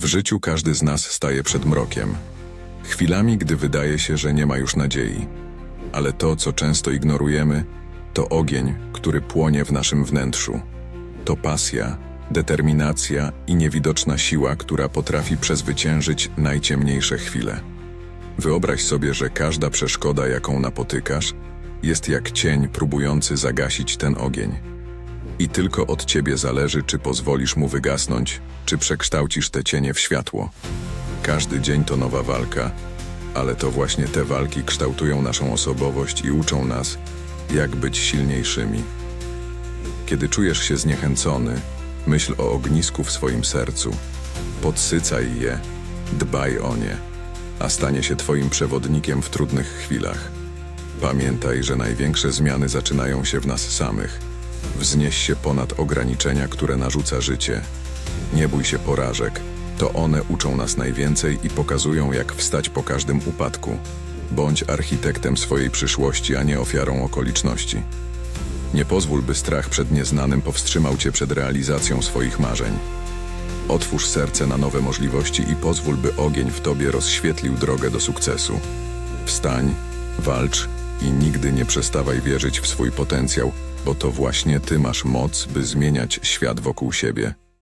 W życiu każdy z nas staje przed mrokiem. Chwilami, gdy wydaje się, że nie ma już nadziei. Ale to, co często ignorujemy, to ogień, który płonie w naszym wnętrzu. To pasja, determinacja i niewidoczna siła, która potrafi przezwyciężyć najciemniejsze chwile. Wyobraź sobie, że każda przeszkoda, jaką napotykasz, jest jak cień próbujący zagasić ten ogień. I tylko od ciebie zależy, czy pozwolisz mu wygasnąć, czy przekształcisz te cienie w światło. Każdy dzień to nowa walka, ale to właśnie te walki kształtują naszą osobowość i uczą nas, jak być silniejszymi. Kiedy czujesz się zniechęcony, myśl o ognisku w swoim sercu. Podsycaj je, dbaj o nie, a stanie się Twoim przewodnikiem w trudnych chwilach. Pamiętaj, że największe zmiany zaczynają się w nas samych. Wznieś się ponad ograniczenia, które narzuca życie. Nie bój się porażek. To one uczą nas najwięcej i pokazują, jak wstać po każdym upadku. Bądź architektem swojej przyszłości, a nie ofiarą okoliczności. Nie pozwól, by strach przed nieznanym powstrzymał cię przed realizacją swoich marzeń. Otwórz serce na nowe możliwości i pozwól, by ogień w tobie rozświetlił drogę do sukcesu. Wstań, walcz i nigdy nie przestawaj wierzyć w swój potencjał, bo to właśnie ty masz moc, by zmieniać świat wokół siebie.